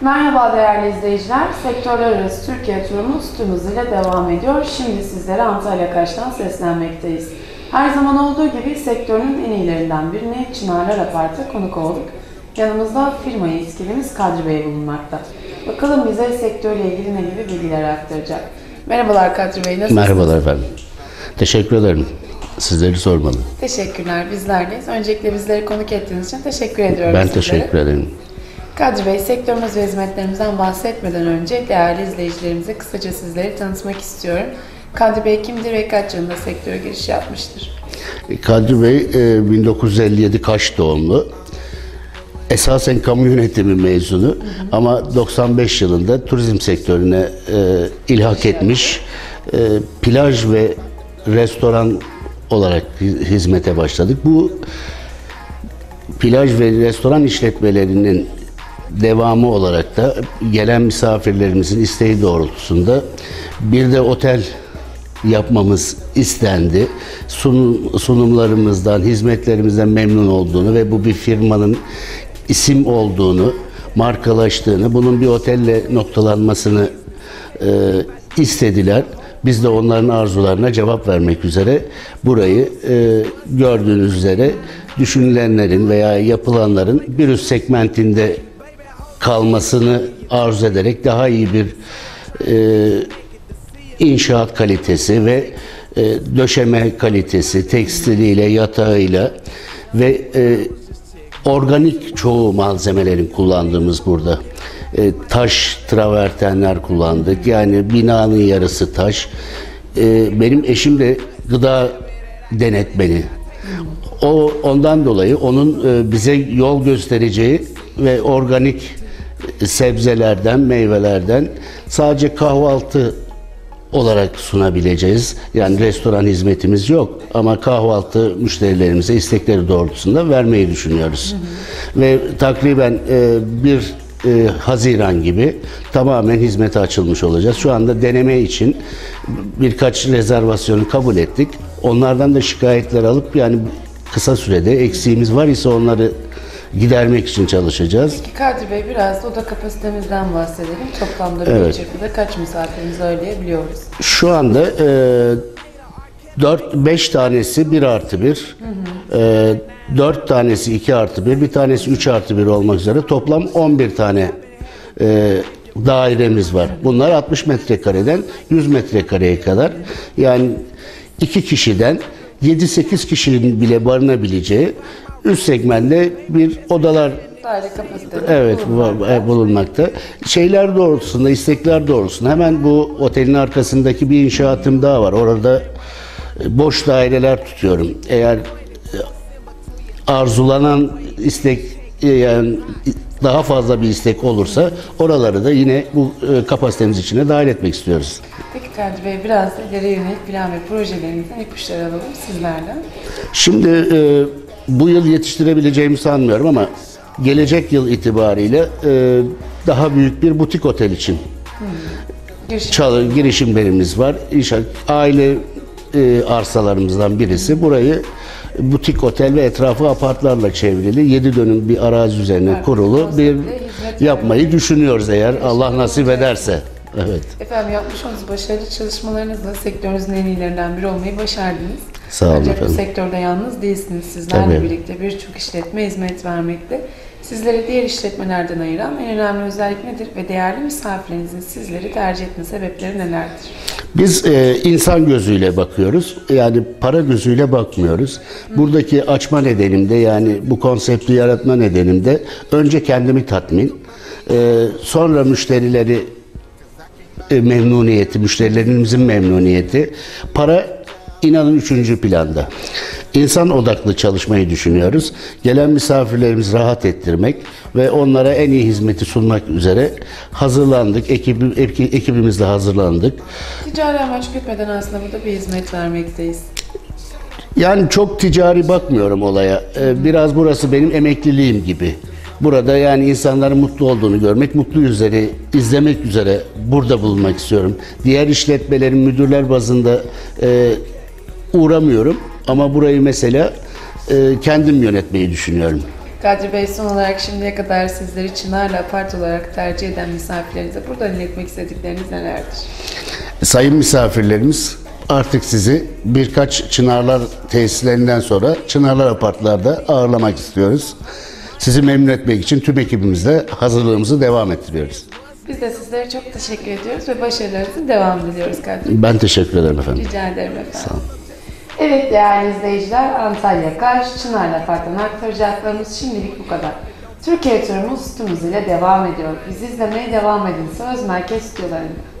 Merhaba değerli izleyiciler. Sektörler arası Türkiye turumuz tüm hızıyla devam ediyor. Şimdi sizlere Antalya Kaş'tan seslenmekteyiz. Her zaman olduğu gibi sektörün en iyilerinden birine Çınarlar Apart'a konuk olduk. Yanımızda firma yetkilimiz Kadri Bey bulunmakta. Bakalım bize sektörle ilgili ne gibi bilgiler aktaracak. Merhabalar Kadri Bey, nasılsınız? Merhabalar efendim. Teşekkür ederim. Sizleri sormalı. Teşekkürler, bizlerdeyiz. Öncelikle bizleri konuk ettiğiniz için teşekkür ediyorum Ben sizlere. teşekkür ederim. Kadri Bey, sektörümüz ve hizmetlerimizden bahsetmeden önce değerli izleyicilerimize kısaca sizleri tanıtmak istiyorum. Kadri Bey kimdir ve kaç yılında sektöre giriş yapmıştır? Kadri Bey e, 1957 Kaş doğumlu. Esasen kamu yönetimi mezunu ama 95 yılında turizm sektörüne e, ilhak etmiş. E, plaj ve restoran olarak hi- hizmete başladık. Bu plaj ve restoran işletmelerinin devamı olarak da gelen misafirlerimizin isteği doğrultusunda bir de otel yapmamız istendi. Sunum, sunumlarımızdan, hizmetlerimizden memnun olduğunu ve bu bir firmanın isim olduğunu, markalaştığını, bunun bir otelle noktalanmasını e, istediler. Biz de onların arzularına cevap vermek üzere burayı e, gördüğünüz üzere düşünülenlerin veya yapılanların bir üst segmentinde kalmasını arzu ederek daha iyi bir e, inşaat kalitesi ve e, döşeme kalitesi, tekstiliyle, yatağıyla ve e, organik çoğu malzemelerin kullandığımız burada. E, taş travertenler kullandık. Yani binanın yarısı taş. E, benim eşim de gıda denetmeni. O ondan dolayı onun e, bize yol göstereceği ve organik sebzelerden, meyvelerden sadece kahvaltı olarak sunabileceğiz. Yani restoran hizmetimiz yok ama kahvaltı müşterilerimize istekleri doğrultusunda vermeyi düşünüyoruz. Ve takriben e, bir e, Haziran gibi tamamen hizmete açılmış olacağız. Şu anda deneme için birkaç rezervasyonu kabul ettik. Onlardan da şikayetler alıp yani kısa sürede eksiğimiz var ise onları gidermek için çalışacağız. Peki Kadri Bey biraz da oda kapasitemizden bahsedelim. Toplamda bir Evet. çırpıda kaç misafirimizi ağırlayabiliyoruz? Şu anda e, 4-5 tanesi 1 artı 1, e, 4 tanesi 2 artı 1, bir tanesi 3 artı 1 olmak üzere toplam 11 tane e, dairemiz var. Bunlar 60 metrekareden 100 metrekareye kadar yani 2 kişiden 7-8 kişinin bile barınabileceği üst segmentte bir odalar Daire kapasitesi. Evet bulunmakta. bu- e, bulunmakta. Şeyler doğrultusunda, istekler doğrultusunda hemen bu otelin arkasındaki bir inşaatım daha var. Orada e, boş daireler tutuyorum. Eğer e, arzulanan istek yani daha fazla bir istek olursa oraları da yine bu e, kapasitemiz içine dahil etmek istiyoruz. Peki Kadri Bey biraz da ileriye yönelik plan ve projelerimizden ipuçları alalım sizlerden. Şimdi e, bu yıl yetiştirebileceğimi sanmıyorum ama gelecek yıl itibariyle e, daha büyük bir butik otel için Girişim. çalı girişimlerimiz var. İnşallah aile e, arsalarımızdan birisi. Burayı butik otel ve etrafı apartlarla çevrili 7 dönüm bir arazi üzerine kurulu bir yapmayı düşünüyoruz eğer Allah nasip ederse. Evet. Efendim yapmış olduğunuz başarılı çalışmalarınızla sektörünüzün en iyilerinden biri olmayı başardınız. Sağ olun Ancak bu efendim. sektörde yalnız değilsiniz. Sizlerle Tabii. birlikte birçok işletme hizmet vermekte. Sizleri diğer işletmelerden ayıran en önemli özellik nedir ve değerli misafirlerinizin sizleri tercih etme sebepleri nelerdir? Biz e, insan gözüyle bakıyoruz. Yani para gözüyle bakmıyoruz. Buradaki açma nedenim de yani bu konsepti yaratma nedenim de önce kendimi tatmin, e, sonra müşterileri e, memnuniyeti, müşterilerimizin memnuniyeti. Para inanın üçüncü planda. İnsan odaklı çalışmayı düşünüyoruz. Gelen misafirlerimizi rahat ettirmek ve onlara en iyi hizmeti sunmak üzere hazırlandık. Ekibi, eki- ekibimizle hazırlandık. Ticari amaç gütmeden aslında burada bir hizmet vermekteyiz. Yani çok ticari bakmıyorum olaya. Ee, Biraz burası benim emekliliğim gibi. Burada yani insanların mutlu olduğunu görmek, mutlu yüzleri izlemek üzere burada bulunmak istiyorum. Diğer işletmelerin müdürler bazında e, uğramıyorum ama burayı mesela e, kendim yönetmeyi düşünüyorum. Kadri Bey son olarak şimdiye kadar sizleri Çınarlı Apart olarak tercih eden misafirlerinize buradan iletmek istedikleriniz nelerdir? Sayın misafirlerimiz artık sizi birkaç Çınarlar tesislerinden sonra Çınarlar Apartlar'da ağırlamak istiyoruz. Sizi memnun etmek için tüm ekibimizle hazırlığımızı devam ettiriyoruz. Biz de sizlere çok teşekkür ediyoruz ve başarılarınızın devamını diliyoruz Kadri Ben teşekkür ederim efendim. Rica ederim efendim. Evet değerli izleyiciler, Antalya Kaş, Çınar'la Apart'tan aktaracaklarımız şimdilik bu kadar. Türkiye turumuz tüm hızıyla devam ediyor. Bizi izlemeye devam edin. Söz Merkez stüdyolarında.